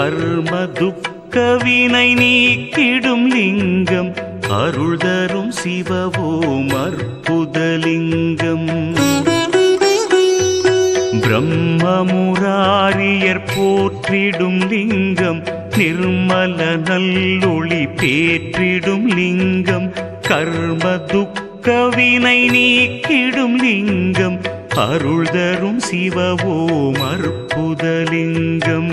கர்ம துக்கவினை நீக்கிடும் லிங்கம் அருள் தரும் சிவவோம் அற்புதலிங்கம் பிரம்மமுராரியர் போற்றிடும் லிங்கம் நிர்மல நல்லொளி பேற்றிடும் லிங்கம் கர்ம துக்கவினை நீக்கிடும் லிங்கம் அருள் தரும் சிவவோம் அற்புதலிங்கம்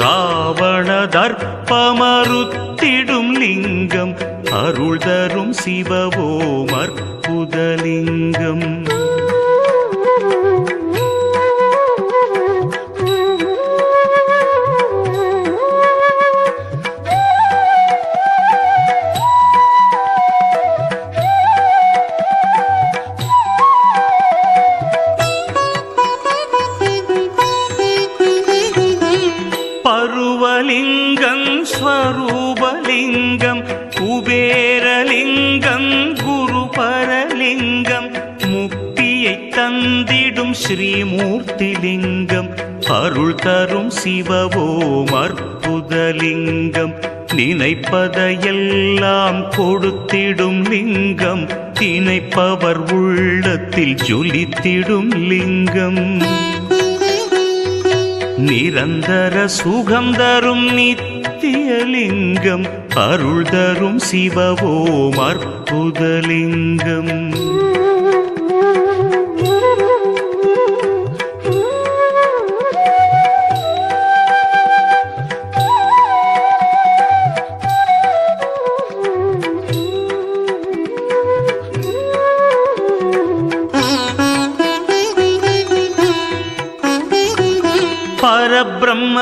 ராவண தர்ப்பமறுத்திடும் லிங்கம் அருள் தரும் சிவவோம் அற்புதலிங்கம் பருவலிங்கம் ஸ்வரூபலிங்கம் குபேரலிங்கம் குருபரலிங்கம் முக்தியை தந்திடும் ஸ்ரீமூர்த்திலிங்கம் அருள் தரும் சிவவோம் அற்புதலிங்கம் நினைப்பதையெல்லாம் கொடுத்திடும் லிங்கம் திணைப்பவர் உள்ளத்தில் ஜொலித்திடும் லிங்கம். நிரந்தர சுகம் தரும் நித்தியலிங்கம் அருள் தரும் சிவவோம் அற்புதலிங்கம்.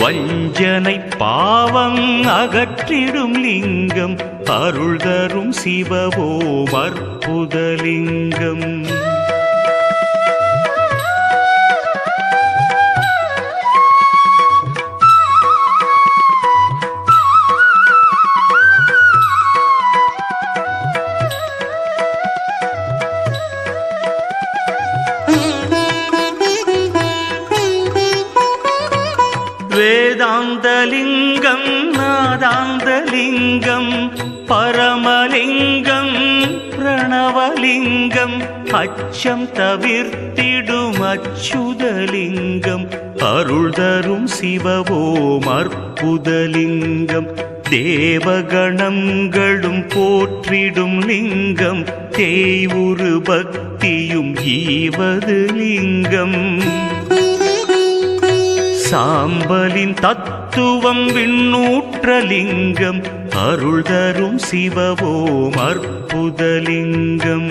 வஞ்சனை பாவம் அகற்றிடும் லிங்கம் அருள் தரும் சிவவோ அற்புதலிங்கம். ஆனந்தலிங்கம் நாதாந்தலிங்கம் பரமலிங்கம் பிரணவலிங்கம் அச்சம் தவிர்த்திடும் அச்சுதலிங்கம் அருள் தரும் சிவவோம் அற்புதலிங்கம் தேவகணங்களும் போற்றிடும் லிங்கம் தேய்வுரு பக்தியும் ஈவது லிங்கம் சாம்பலின் தத்துவம் விண்ணூற்றலிங்கம் அருள் தரும் சிவவோம் அற்புதலிங்கம்.